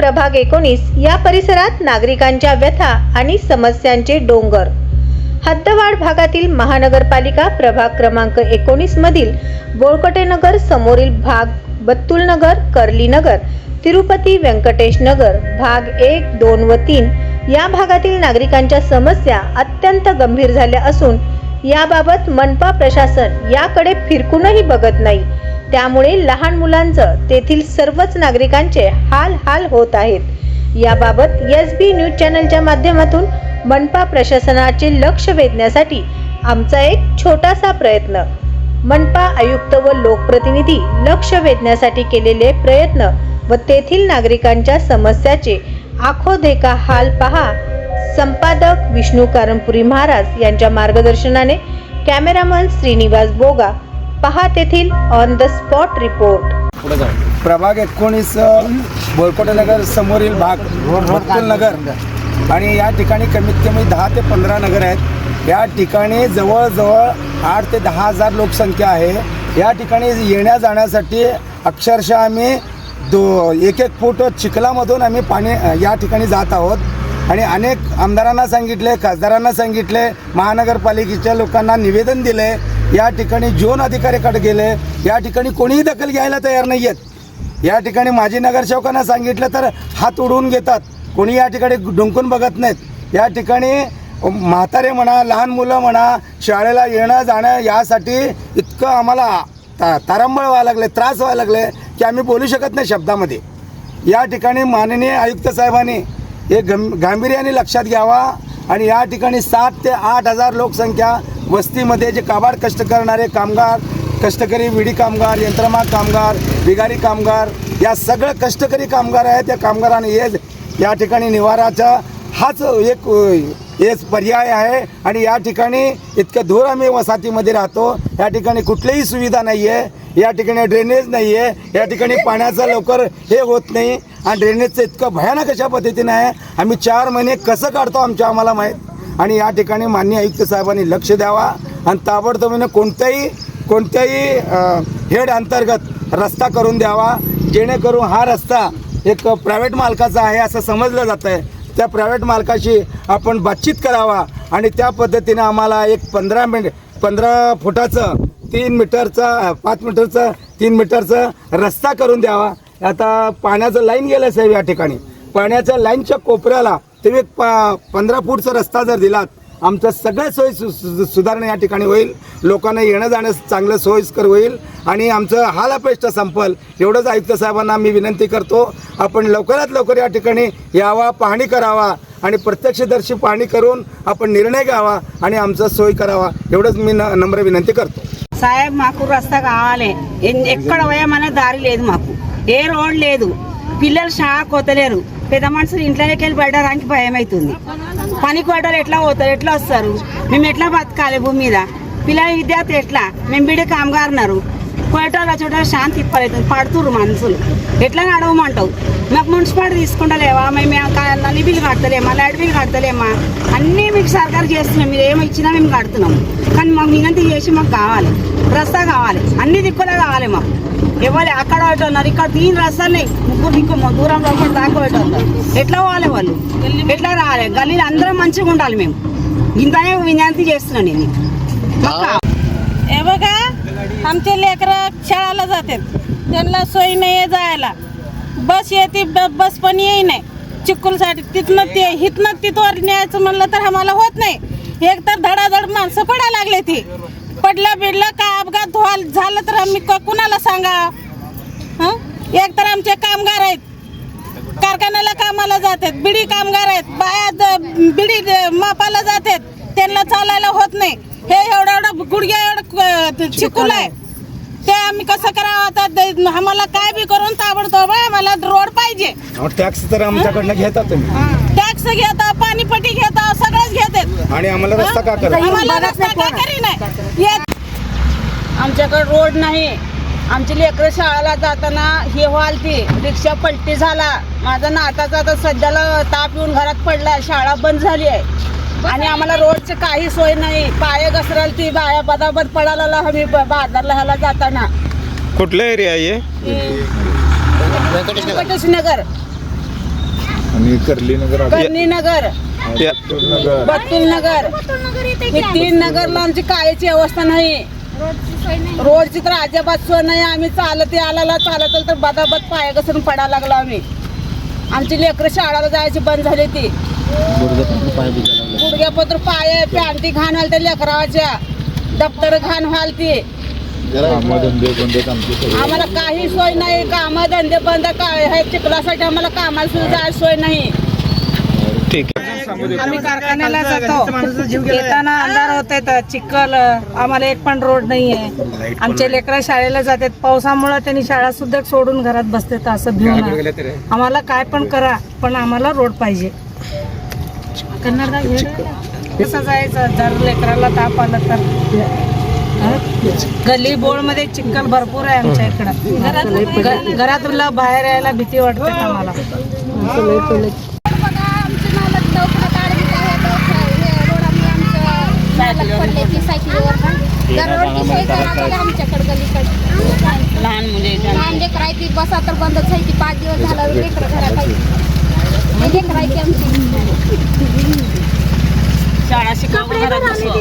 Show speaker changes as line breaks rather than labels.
प्रभाग एकोणीस या परिसरात नागरिकांच्या व्यथा आणि समस्यांचे डोंगर. हद्दवाड भागातील महानगरपालिका प्रभाग क्रमांक एकोणीस मधील बोळकटेनगर समोरील भाग बत्तुलनगर कर्लीनगर तिरुपती व्यंकटेश नगर भाग एक दोन व तीन या भागातील नागरिकांच्या समस्या अत्यंत गंभीर झाल्या असून याबाबत मनपा प्रशासन याकडे फिरकूनही बघत नाही. त्यामुळे लहान मुलांचं तेथील सर्वच नागरिकांचे हाल हाल होत आहेत. याबाबत एस बी न्यूज चॅनलच्या माध्यमातून मनपा प्रशासनाचे लक्ष वेधण्यासाठी आमचा एक छोटासा प्रयत्न. मनपा आयुक्त व लोकप्रतिनिधी लक्ष वेधण्यासाठी केलेले प्रयत्न व तेथील नागरिकांच्या समस्याचे आखो देखा हाल पहा. संपादक विष्णू कारंपुरी महाराज यांच्या मार्गदर्शनाने कॅमेरामन श्रीनिवास बोगा पहा तेथील ऑन द स्पॉट रिपोर्ट
पुढे जाऊ
प्रभाग एकोणीस बोरकोटे नगर समोरील भाग भक्तुल नगर. आणि या ठिकाणी कमीत कमी दहा ते पंधरा नगर आहेत. या ठिकाणी जवळजवळ आठ ते दहा हजार लोकसंख्या आहे. या ठिकाणी येण्या जाण्यासाठी अक्षरशः आम्ही दो एक एक फूट चिखलामधून आम्ही पाणी या ठिकाणी जात आहोत. आणि अनेक आमदारांना सांगितले खासदारांना सांगितले महानगरपालिकेच्या लोकांना निवेदन दिले या ठिकाणी जोन अधिकाऱ्याकडे गेले. या ठिकाणी कोणीही दखल घ्यायला तयार नाही आहेत या ठिकाणी माजी नगरसेवकांना सांगितलं तर हात उडवून घेतात. कोणी या ठिकाणी डुंकून बघत नाहीत. या ठिकाणी म्हातारे म्हणा लहान मुलं म्हणा शाळेला येणं जाणं यासाठी इतकं आम्हाला ता तारंबळ व्हायला लागले त्रास व्हायला लागले की आम्ही बोलू शकत नाही शब्दामध्ये. या ठिकाणी माननीय आयुक्त साहेबांनी हे गं गांभीर्याने लक्षात घ्यावा आणि या ठिकाणी सात ते आठ हजार लोकसंख्या वस्तीमध्ये जे काबाड कष्ट करणारे कामगार कष्टकरी विडी कामगार यंत्रमाग कामगार बिगारी कामगार या सगळं कष्टकरी कामगार आहेत त्या कामगारांनी येज या ठिकाणी निवाराचा हाच एक हेच पर्याय आहे. आणि या ठिकाणी इतकं दूर आम्ही वसाहतीमध्ये राहतो. या ठिकाणी कुठलीही सुविधा नाही आहे या ठिकाणी ड्रेनेज नाही आहे या ठिकाणी पाण्याचं लवकर हे होत नाही. आणि ड्रेनेजचं इतकं भयानक अशा पद्धतीने आहे. आम्ही चार महिने कसं काढतो आमच्या आम्हाला माहीत? आणि या ठिकाणी माननीय आयुक्त साहेबांनी लक्ष द्यावा आणि ताबडतोबीने कोणत्याही कोणत्याही हेड अंतर्गत रस्ता करून द्यावा जेणेकरून हा रस्ता एक प्रायव्हेट मालकाचा आहे असं समजलं जातं आहे त्या प्रायव्हेट मालकाशी आपण बातचीत करावा आणि त्या पद्धतीने आम्हाला एक पंधरा मिनिट पंधरा फुटाचं तीन मीटरचं पाच मीटरचं तीन मीटरचं रस्ता करून द्यावा. आता पाण्याचं लाईन गेलं साहेब या ठिकाणी. पाण्याच्या लाईनच्या कोपऱ्याला तुम्ही प पंधरा फूटचा रस्ता जर दिलात आमच्या सगळ्या सोयी सु सु सुधारणा या ठिकाणी होईल. लोकांना येणं जाणं चांगलं सोयीस्कर होईल. आणि आमचं हाल अपेष्ट संपल एवढंच आयुक्त साहेबांना मी विनंती करतो. आपण लवकरात लवकर या ठिकाणी यावा पाहणी करावा आणि प्रत्यक्षदर्शी पाहणी करून आपण निर्णय घ्यावा आणि आमचा सोय करावा एवढंच मी न नम्र विनंती करतो.
साहेब माकूर रस्ता गावाले. ఎక్కడ वया मला दारी లేదు माकू ए रोड లేదు పిల్లలు షాక్ పోతలేరు పెద్ద మనుషులు ఇంట్లోకి వెళ్ళి పడడానికి భయం అవుతుంది పనికి పడ్డారు ఎట్లా పోతారు? ఎట్లా వస్తారు? మేము ఎట్లా బతకాలి భూమి మీద? పిల్లల విద్యార్థి ఎట్లా? మేము బిడ్డ కామగారున్నారు పోయేటోళ్ళు వచ్చేటోళ్ళు శాంతి ఇప్పలేదు పడుతుండ్రు మనుషులు. ఎట్లా నడవమంటావు? మాకు మున్సిపాలిటీ తీసుకుంటలేవా? మేము ఆ నల్లి బిల్లు కడతలేమా? లైట్ బిల్లు కడతలేమా? అన్నీ మీకు సర్కారు చేస్తున్నాం. మీరు ఏమి ఇచ్చినా మేము కడుతున్నాం. కానీ మాకు వినంతి చేసి మాకు కావాలి. రస్తా కావాలి. అన్ని దిక్కులే కావాలి మాకు. ఇవ్వాలి అక్కడ ఒకటి ఉన్నారు ఇక్కడ దీని రస్తాలు ముగ్గురు దిక్కు మా దూరంలో ఒకటి దాకా ఒకటి ఉన్నారు ఎట్లా పోవాలి వాళ్ళు ఎట్లా రావాలి గల్లీలు అందరం మంచిగా ఉండాలి మేము ఇంతనే వినంతి చేస్తున్నాను నేను మాకు కావాలి.
हे बघा आमचे लेकरं शाळेला जातात त्यांना सोय नाही आहे जायला बस येते ब- बस पण येई नाही चिखलसाठी तिथनं ते हिथनं तिथवर न्यायचं म्हणलं तर आम्हाला होत नाही एक तर धडाधड माणसं पडायला लागले ती पडलं बिडलं काय अपघात व्हाल झालं तर आम्ही कुणाला सांगा? हं? एक तर आमचे कामगार आहेत. कारखान्याला कामाला जातात बिडी कामगार आहेत बाया बिडी मापाला जातात. त्यांना चालायला होत नाही. हे एवढं एवढं गुडघ्या एवढं चिकूल आहे. ते आम्ही कसं करावं आता? आम्हाला काय बी करून ताबडतोब आम्हाला रोड पाहिजे.
टॅक्स तर आमच्याकडनं घेता तुम्ही.
टॅक्स घेता पाणीपट्टी घेता सगळंच घेतात.
आणि आम्हाला रस्ता का करा?
आम्हाला रस्ता का करी नाही
आमच्याकडे रोड नाही. आमची लेकरं शाळेला जाताना हे व्हालती रिक्षा पलटी झाला. माझा नाताचा आता सध्याला ताप येऊन घरात पडला शाळा बंद झाली आहे. आणि आम्हाला रोडची काही सोय नाही. पाय घसरल ती बाया बदाबद पडायला आम्ही ब- बाजारला ह्याला जाताना.
कुठला एरिया आहे
व्यंकटेश नगर.
आणि कर्ली नगर
नगर.
नगर.
बत्तूल नगर. हे तीन नगरला आमची कायची अवस्था नाही. रोडची तर अजिबात सोय नाही. आम्ही चालत आला चालत तर बदाबद पाया घसरून पडायला लागलो आम्ही. आमची लेकरं शाळेला जायची बंद झाली ती. गुडघ्यापत्र पाय पॅन्टी घाण व्हाल त्या लेकराच्या. दप्तर घाण व्हाल ती.
कामधंदे बंद आमचे सगळे.
आम्हाला काही सोय नाही. काम धंदे बंद काय हे चिखलासाठी आम्हाला कामाला सुद्धा जायची सोय नाही. आम्ही कारखान्याला जातो. येताना अंधार होत आहे चिखल आम्हाला एक पण रोड नाही. आहे आमचे लेकरं शाळेला जातात. पावसामुळे त्यांनी शाळा सुद्धा सोडून घरात बसतात असं भिऊन आम्हाला काय पण करा पण आम्हाला रोड पाहिजे. कसं जायचं? जर लेकराला ताप आला तर. हं? गली बोळमध्ये चिखल भरपूर आहे आमच्या इकडं. घ- घरातला बाहेर यायला भीती वाटते आम्हाला.
दवाखान्यात ऍडमिट आहे दवाखान्यात हे रोडामुळे आमचं मालक पडले ती सायकलीवर दररोजची सोय करा बघा आमच्याकडे गलीकडे.
लहान मुले
लहान लेकर आहे ती बसा तर बंदच आहे ती पाच दिवस झाला लेकर घरात आहे. हे लेकर आहे की आमची?
शाळा शिकवून घरात बसवा.